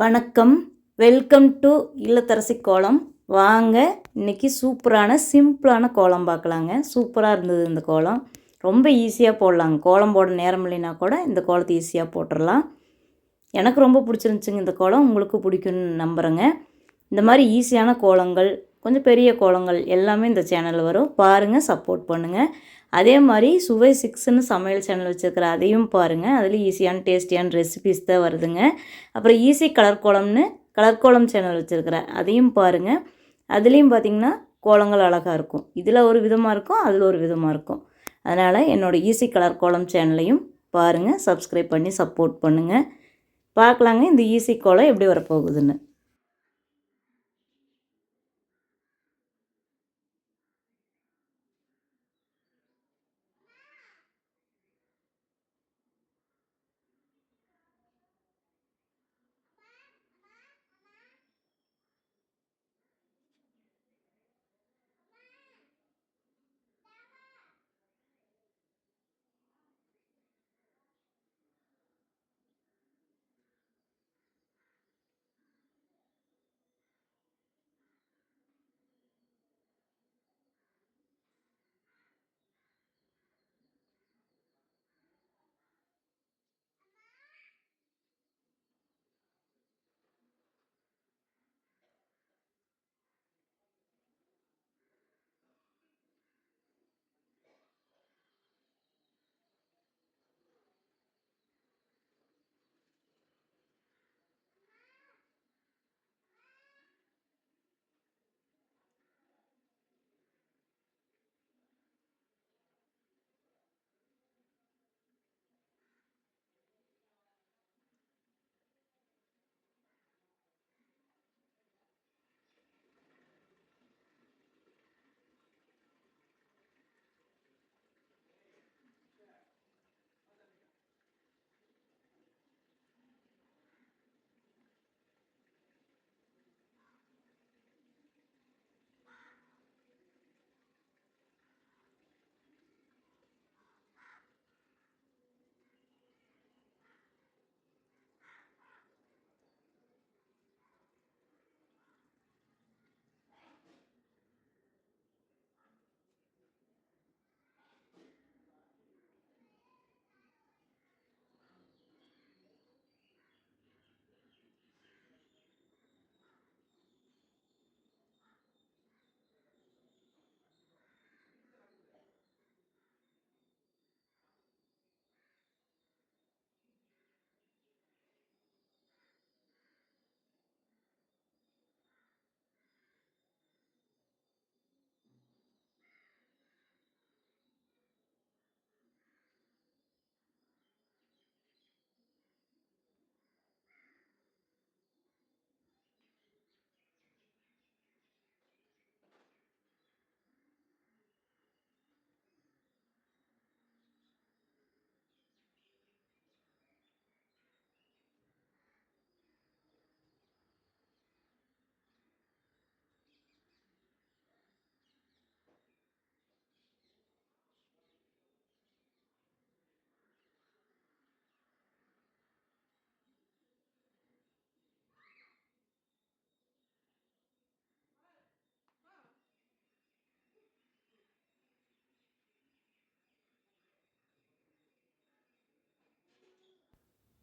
வணக்கம். Welcome to இல்லத்தரசி கோலம். வாங்க இன்னைக்கு சூப்பரான சிம்பிளான கோலம் பார்க்கலாங்க. சூப்பராக இருந்தது இந்த கோலம். ரொம்ப ஈஸியாக போடலாங்க. கோலம் போட நேரம் இல்லைனா கூட இந்த கோலத்தை ஈஸியாக போட்டுடலாம். எனக்கு ரொம்ப பிடிச்சிருந்துச்சுங்க இந்த கோலம். உங்களுக்கு பிடிக்கும்னு நம்புகிறேங்க இந்த மாதிரி ஈஸியான கோலங்கள் கொஞ்சம் பெரிய கோலங்கள் எல்லாமே இந்த சேனலில் வரும். பாருங்கள் சப்போர்ட் பண்ணுங்கள் அதே மாதிரி சுவை சிக்ஸ்னு சமையல் சேனல் வச்சுருக்கிற அதையும் பாருங்கள் அதில் ஈஸியான டேஸ்டியான ரெசிபிஸ் தான் வருதுங்க. அப்புறம் ஈஸி கலர் கோலம்னு கலர் கோலம் சேனல் வச்சுருக்கிறேன் அதையும் பாருங்கள் அதுலேயும் பார்த்திங்கன்னா கோலங்கள் அழகாக இருக்கும். இதில் ஒரு விதமாக இருக்கும் அதில் ஒரு விதமாக இருக்கும். அதனால் என்னோடய ஈஸி கலர் கோலம் சேனலையும் பாருங்கள் சப்ஸ்கிரைப் பண்ணி சப்போர்ட் பண்ணுங்கள் பார்க்கலாங்க இந்த ஈஸி கோலம் எப்படி வரப்போகுதுன்னு.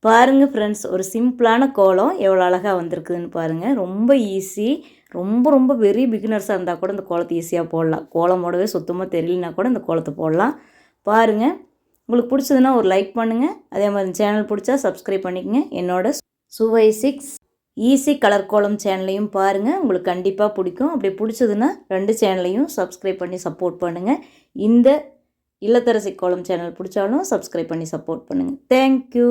பாருங்கள் ஃப்ரெண்ட்ஸ் ஒரு சிம்பிளான கோலம் எவ்வளோ அழகாக வந்திருக்குதுன்னு பாருங்கள் ரொம்ப ஈஸி ரொம்ப ரொம்ப வெரி பிகினர்ஸாக இருந்தால் கூட இந்த கோலத்தை ஈஸியாக போடலாம். கோலம் போடவே சுத்தமாக தெரியலனா கூட இந்த கோலத்தை போடலாம். பாருங்கள் உங்களுக்கு பிடிச்சதுன்னா ஒரு லைக் பண்ணுங்கள் அதே மாதிரி சேனல் பிடிச்சா சப்ஸ்கிரைப் பண்ணிக்கங்க. என்னோட சுவை சிக்ஸ் ஈஸி கலர் கோலம் சேனலையும் பாருங்கள் உங்களுக்கு கண்டிப்பாக பிடிக்கும். அப்படி பிடிச்சதுன்னா ரெண்டு சேனலையும் சப்ஸ்கிரைப் பண்ணி சப்போர்ட் பண்ணுங்கள் இந்த இல்லத்தரசி கோலம் சேனல் பிடிச்சாலும் சப்ஸ்கிரைப் பண்ணி சப்போர்ட் பண்ணுங்கள் தேங்க்யூ